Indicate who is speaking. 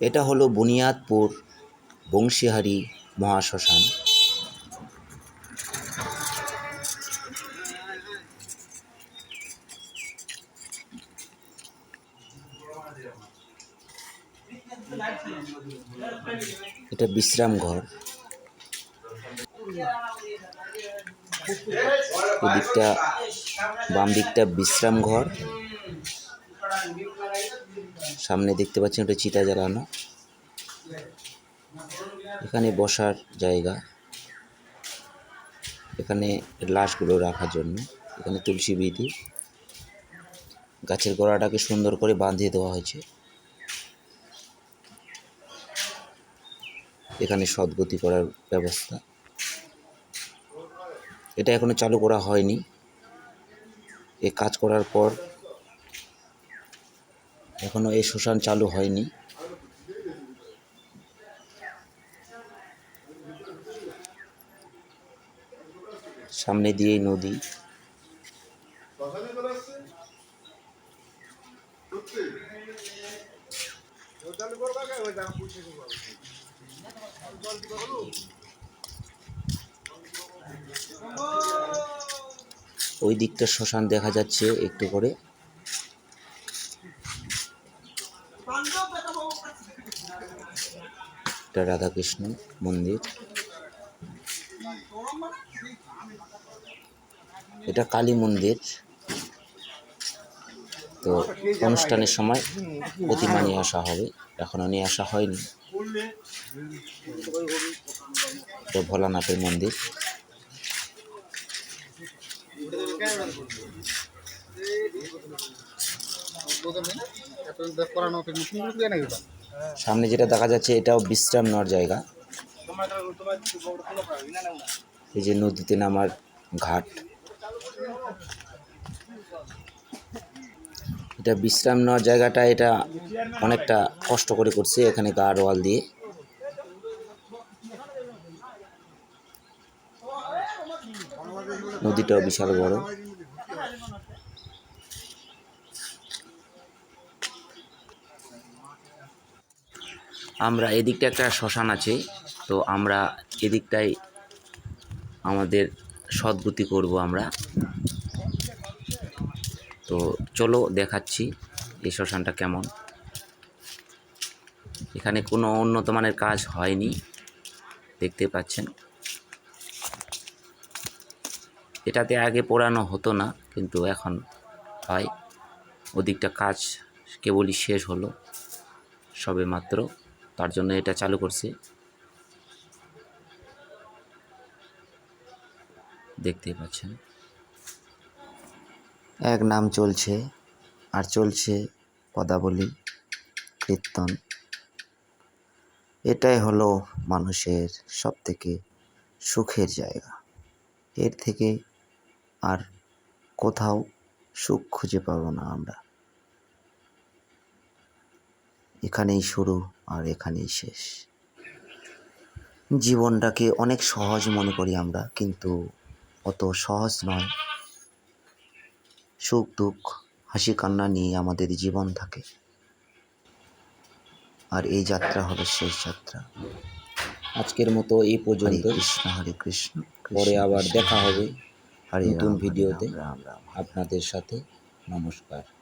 Speaker 1: এটা হলো বুনিয়াদপুর বংশীহারি মহাশ্মশান। এটা বিশ্রাম ঘর এদিকটা বাম দিকটা বিশ্রাম ঘর সামনে দেখতে পাচ্ছেন একটা চিতা জ্বালানো। এখানে বসার জায়গা। এখানে লাশগুলো রাখার জন্য। এখানে তুলসী বিধি। গাছের গোড়াটাকে সুন্দর করে বাঁধিয়ে দেওয়া হয়েছে। এখানে সদ্গতি করার ব্যবস্থা। এটা এখনও চালু করা হয়নি। এ কাজ করার পর এখনও এই শ্মশান চালু হয়নি। সামনে দিয়েই নদী। ওই দিকটা শ্মশান দেখা যাচ্ছে একটু করে। এটা রাধাকৃষ্ণ মন্দির। এটা কালী মন্দির। তো অনুষ্ঠানের সময় প্রতিমা নিয়ে আসা হবে। এখনও নিয়ে আসা হয়নি। এটা ভোলানাথের মন্দির। সামনে যেটা দেখা যাচ্ছে, এটাও বিশ্রাম নেওয়ার জায়গা। এই যে নদীতে নামার ঘাট। এটা বিশ্রাম নেওয়ার জায়গাটা, এটা অনেকটা কষ্ট করে করছে এখানে গার্ড ওয়াল দিয়ে। নদীটাও বিশাল বড়। আমরা এদিকটা একটা শ্মশান আছে, তো আমরা এদিকটাই আমাদের সদ্গতি করব আমরা। তো চলো দেখাচ্ছি এই শ্মশানটা কেমন। এখানে কোনো উন্নত মানের কাজ হয়নি, দেখতে পাচ্ছেন। এটাতে আগে পোড়ানো হতো না, কিন্তু এখন হয়। ওদিকটা কাজ কেবলই শেষ হলো, সবে মাত্র। তার জন্য এটা চালু করছি। দেখতেই পাচ্ছেন। এক নাম চলছে, আর চলছে পদাবলী, কীর্তন। এটাই হলো মানুষের সব থেকে সুখের জায়গা। এর থেকে আর কোথাও সুখ খুঁজে পাবো না আমরা। এখানেই শুরু। আর এখানেই শেষ। জীবনটাকে অনেক সহজ মনে করি আমরা কিন্তু অত সহজ নয়। সুখ দুঃখ হাসি কান্না নিয়ে আমাদের জীবন থাকে। আর এই যাত্রা হবে শেষ যাত্রা। আজকের মতো এই পর্যন্ত কৃষ্ণ হরে কৃষ্ণ পরে আবার দেখা হবে আর নতুন ভিডিওতে। আপনাদের সাথে নমস্কার।